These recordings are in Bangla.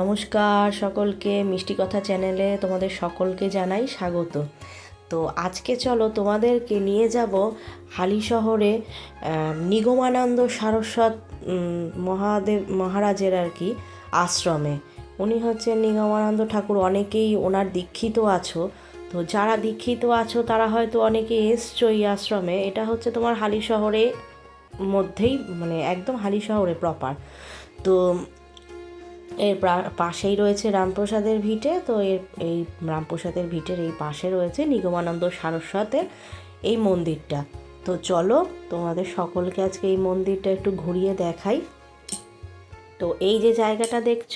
নমস্কার সকলকে মিষ্টি কথা চ্যানেলে তোমাদের সকলকে জানাই স্বাগত। তো আজকে চলো তোমাদেরকে নিয়ে যাব হালি শহরে নিগমানন্দ সারস্বত মহাদেব, মহারাজের আর কি আশ্রমে। উনি হচ্ছেন নিগমানন্দ ঠাকুর, অনেকেই ওনার দীক্ষিত আছো। তো যারা দীক্ষিত আছো, তারা হয়তো অনেকে এসছো এই আশ্রমে। এটা হচ্ছে তোমার হালি শহরে মধ্যেই মানে একদম হালি শহরে প্রপার তো এর পাশেই রয়েছে রামপ্রসাদের ভিটে, তো এর, এই রামপ্রসাদের ভিটের এই পাশে রয়েছে নিগমানন্দ সারস্বতের এই মন্দিরটা। তো চলো, তোমাদের সকলকে আজকে এই মন্দিরটা একটু ঘুরিয়ে দেখাই। তো এই যে জায়গাটা দেখছ,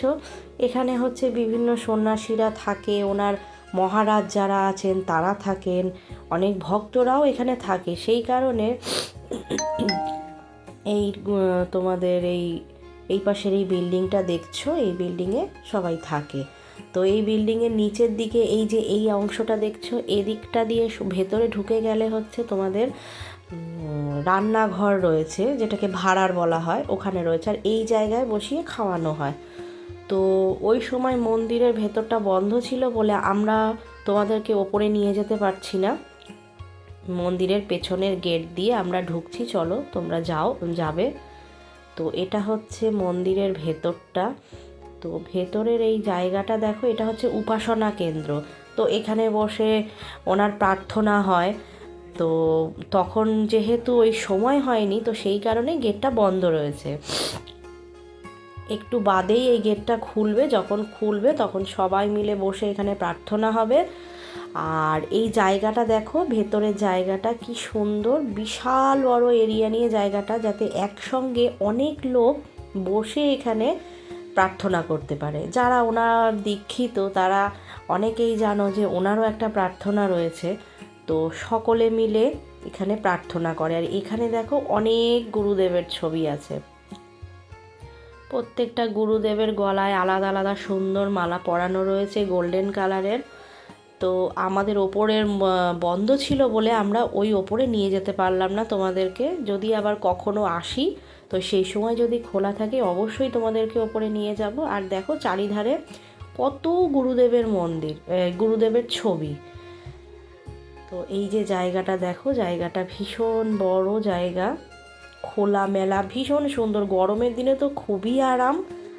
এখানে হচ্ছে বিভিন্ন সন্ন্যাসীরা থাকে, ওনার মহারাজ যারা আছেন তারা থাকেন, অনেক ভক্তরাও এখানে থাকে। সেই কারণে এই তোমাদের এই এই পাশের এই বিল্ডিংটা দেখছ? এই বিল্ডিংয়ে সবাই থাকে। তো এই বিল্ডিংয়ের নিচের দিকে এই যে এই অংশটা দেখছ, এদিকটা দিয়ে ভেতরে ঢুকে গেলে হচ্ছে তোমাদের রান্নাঘর রয়েছে, যেটাকে ভাড়ার বলা হয়, ওখানে রয়েছে। আর এই জায়গায় বসিয়ে খাওয়ানো হয়। তো ওই সময় মন্দিরের ভেতরটা বন্ধ ছিল বলে আমরা তোমাদেরকে ওপরে নিয়ে যেতে পারছি না। মন্দিরের পেছনের গেট দিয়ে আমরা ঢুকছি। চলো তোমরা যাও, যাবে। তো এটা হচ্ছে মন্দিরের ভেতরটা। তো ভেতরের এই জায়গাটা দেখো, এটা হচ্ছে উপাসনা কেন্দ্র। তো এখানে বসে ওনার প্রার্থনা হয়। তো তখন যেহেতু ওই সময় হয়নি, তো সেই কারণে গেটটা বন্ধ রয়েছে। একটু বাদেই এই গেটটা খুলবে, যখন খুলবে তখন সবাই মিলে বসে এখানে প্রার্থনা হবে। আর এই জায়গাটা দেখো, ভেতরের জায়গাটা কি সুন্দর, বিশাল বড় এরিয়া নিয়ে জায়গাটা যাতে একসঙ্গে অনেক লোক বসে এখানে প্রার্থনা করতে পারে। যারা ওনার দীক্ষিত, তারা অনেকেই জানো যে ওনারও একটা প্রার্থনা রয়েছে। তো সকলে মিলে এখানে প্রার্থনা করে। আর এখানে দেখো অনেক গুরুদেবের ছবি আছে। প্রত্যেকটা গুরুদেবের গলায় আলাদা আলাদা সুন্দর মালা পরানো রয়েছে গোল্ডেন কালারের তো আমাদের ওপরের বন্ধ ছিল বলে আমরা ওই ওপরে নিয়ে যেতে পারলাম না তোমাদেরকে। যদি আবার কখনো আসি, তো সেই সময় যদি খোলা থাকে, অবশ্যই তোমাদেরকে ওপরে নিয়ে যাব। আর দেখো চারিধারে কত গুরুদেবের মন্দির গুরুদেবের ছবি। তো এই যে জায়গাটা দেখো, জায়গাটা ভীষণ বড় জায়গা। খোলা মেলা ভীষণ সুন্দর। গরমের দিনে তো খুবই আরাম।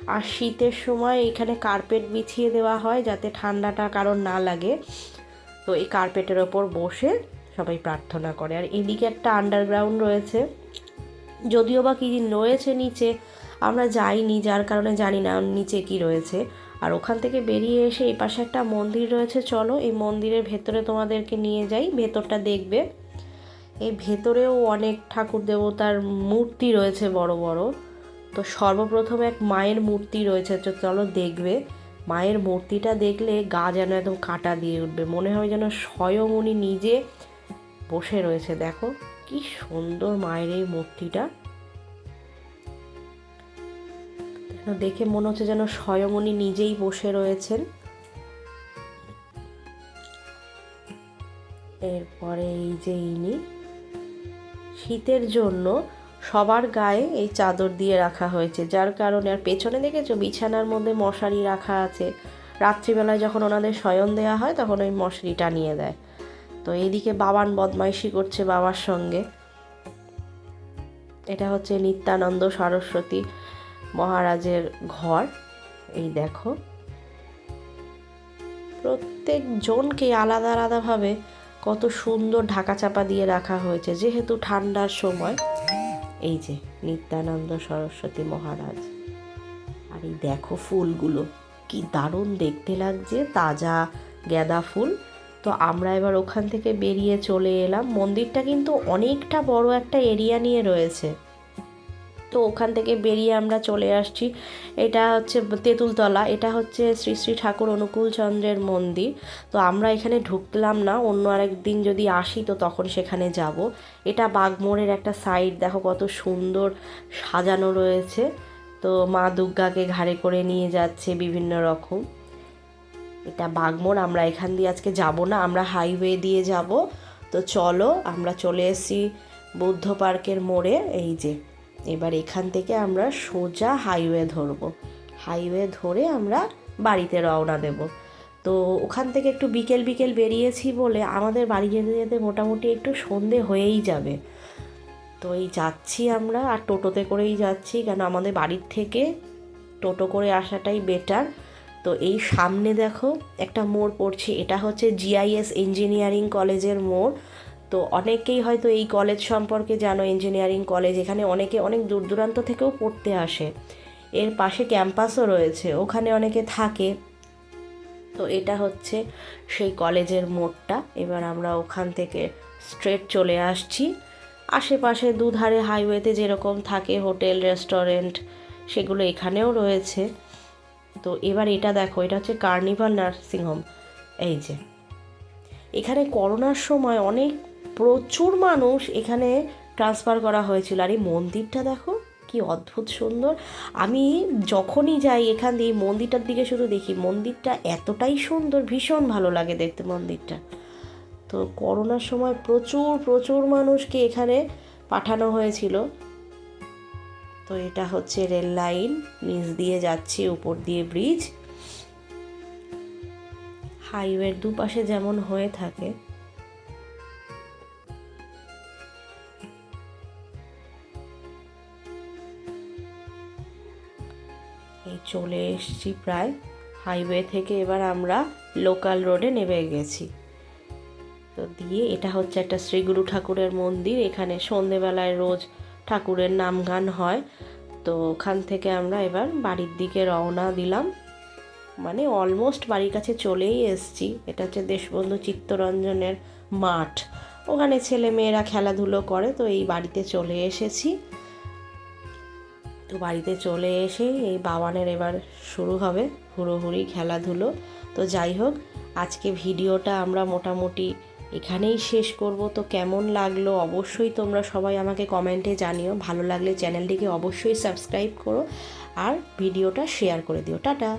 আর শীতের সময় এখানে কার্পেট বিছিয়ে দেওয়া হয় যাতে ঠান্ডাটা কারণ না লাগে। তো এই কার্পেটের ওপর বসে সবাই প্রার্থনা করে। আর এদিকে একটা আন্ডারগ্রাউন্ড রয়েছে। যদিও বা কী রয়েছে নিচে, আমরা যাইনি, যার কারণে জানি না নিচে কি রয়েছে। আর ওখান থেকে বেরিয়ে এসে এই পাশে একটা মন্দির রয়েছে, চলো এই মন্দিরের ভেতরে তোমাদেরকে নিয়ে যাই, ভেতরটা দেখবে। এই ভেতরেও অনেক ঠাকুর দেবতার মূর্তি রয়েছে বড় বড়। তো সর্বপ্রথম এক মায়ের মূর্তি রয়েছে, তো চলো দেখবে। মায়ের মূর্তিটা দেখলে গা যেন একদম কাটা দিয়ে উঠবে, মনে হয় যেন স্বয়ং উনি নিজে বসে রয়েছে। দেখো, কি সুন্দর মায়ের এই মূর্তিটা। দেখে মনে হচ্ছে যেন স্বয়ং উনি নিজেই বসে রয়েছেন। এরপরে এই যে ইনি, শীতের জন্য সবার গায়ে এই চাদর দিয়ে রাখা হয়েছে, যার কারণে আর পেছনে দেখেছ বিছানার মধ্যে মশারি রাখা আছে। রাত্রিবেলায় যখন ওনাদের শয়ন দেওয়া হয়, তখন ওই মশারি টানিয়ে দেয়। তো এইদিকে বাবান বদমাইশি করছে বাবার সঙ্গে। এটা হচ্ছে নিত্যানন্দ সরস্বতী মহারাজের ঘর। এই দেখো। প্রত্যেক জনকে আলাদা আলাদাভাবে কত সুন্দর ঢাকা চাপা দিয়ে রাখা হয়েছে, যেহেতু ঠান্ডার সময়। এই যে নিত্যানন্দ সরস্বতী মহারাজ। আর এই দেখো ফুলগুলো, কি দারুণ দেখতে লাগছে, তাজা গ্যাদা ফুল। তো আমরা এবার ওখান থেকে বেরিয়ে চলে এলাম। মন্দিরটা কিন্তু অনেকটা বড় একটা এরিয়া নিয়ে রয়েছে। তো ওখান থেকে বেরিয়ে আমরা চলে আসছি। এটা হচ্ছে তেঁতুলতলা, এটা হচ্ছে শ্রী শ্রী ঠাকুর অনুকূল চন্দ্রের মন্দির। তো আমরা এখানে ঢুকলাম না, অন্য আরেক দিন যদি আসি তো তখন সেখানে যাব। এটা বাগমোড়ের একটা সাইড দেখো কত সুন্দর সাজানো রয়েছে। তো মা দুর্গাকে ঘাড়ে করে নিয়ে যাচ্ছে বিভিন্ন রকম। এটা বাগমোড় আমরা এখান দিয়ে আজকে যাব না, আমরা হাইওয়ে দিয়ে যাব। তো চলো, আমরা চলে এসেছি বুদ্ধ পার্কের মোড়ে, এই যে। এবার এখান থেকে আমরা সোজা হাইওয়ে ধরবো। হাইওয়ে ধরে আমরা বাড়িতে রওনা দেব। তো ওখান থেকে একটু বিকেল বিকেল বেরিয়েছি বলে আমাদের বাড়ি যেতে যেতে মোটামুটি একটু সন্ধে হয়েই যাবে। তো এই যাচ্ছি আমরা, আর টোটোতে করেই যাচ্ছি, কেন আমাদের বাড়ির থেকে টোটো করে আসাটাই বেটার তো এই সামনে দেখো একটা মোড় পড়ছে, এটা হচ্ছে জিআইএস ইঞ্জিনিয়ারিং কলেজের মোড়। তো অনেকেই হয়তো এই কলেজ সম্পর্কে জানো ইঞ্জিনিয়ারিং কলেজ এখানে অনেকে অনেক দূর দূরান্ত থেকেও পড়তে আসে। এর পাশে ক্যাম্পাসও রয়েছে, ওখানে অনেকে থাকে। তো এটা হচ্ছে সেই কলেজের মোড়টা। এবার আমরা ওখান থেকে স্ট্রেট চলে আসছি। আশেপাশে দুধারে হাইওয়েতে যেরকম থাকে হোটেল রেস্টুরেন্ট সেগুলো এখানেও রয়েছে। তো এবার এটা দেখো, এটা হচ্ছে কার্নিভাল নার্সিংহোম এই যে, এখানে করোনার সময় অনেক প্রচুর মানুষ এখানে ট্রান্সফার করা হয়েছিল। আর এই মন্দিরটা দেখো, কি অদ্ভুত সুন্দর। আমি যখনই যাই এখান দিয়ে মন্দিরটার দিকে শুধু দেখি, মন্দিরটা এতটাই সুন্দর, ভীষণ ভালো লাগে দেখতে মন্দিরটা। তো করোনার সময় প্রচুর প্রচুর মানুষকে এখানে পাঠানো হয়েছিল। তো এটা হচ্ছে রেল লাইন, নিচ দিয়ে যাচ্ছে, উপর দিয়ে ব্রিজ হাইওয়ের দুপাশে যেমন হয়ে থাকে। এই চলে এসেছি প্রায় হাইওয়ে থেকে, এবার আমরা লোকাল রোডে নেমে গেছি। তো দিয়ে এটা হচ্ছে একটা শ্রীগুরু ঠাকুরের মন্দির, এখানে সন্ধেবেলায় রোজ ঠাকুরের নাম গান হয়। তো ওখান থেকে আমরা এবার বাড়ির দিকে রওনা দিলাম। মানে অলমোস্ট বাড়ির কাছে চলেই এসছি। এটা হচ্ছে দেশবন্ধু চিত্তরঞ্জনের মাঠ। ওখানে ছেলে মেয়েরা খেলাধুলো করে, তো এই বাড়িতে চলে এসেছি। তো বাড়িতে চলে এসে এই বাবানের এবার শুরু হবে হুড়োহুড়ি খেলাধুলো। তো যাই হোক, আজকে ভিডিওটা আমরা মোটামুটি এখানেই শেষ করব। তো কেমন লাগল অবশ্যই তোমরা সবাই আমাকে কমেন্টে জানিও। ভালো লাগলে চ্যানেলটিকে অবশ্যই সাবস্ক্রাইব করো আর ভিডিওটা শেয়ার করে দিও। টাটা!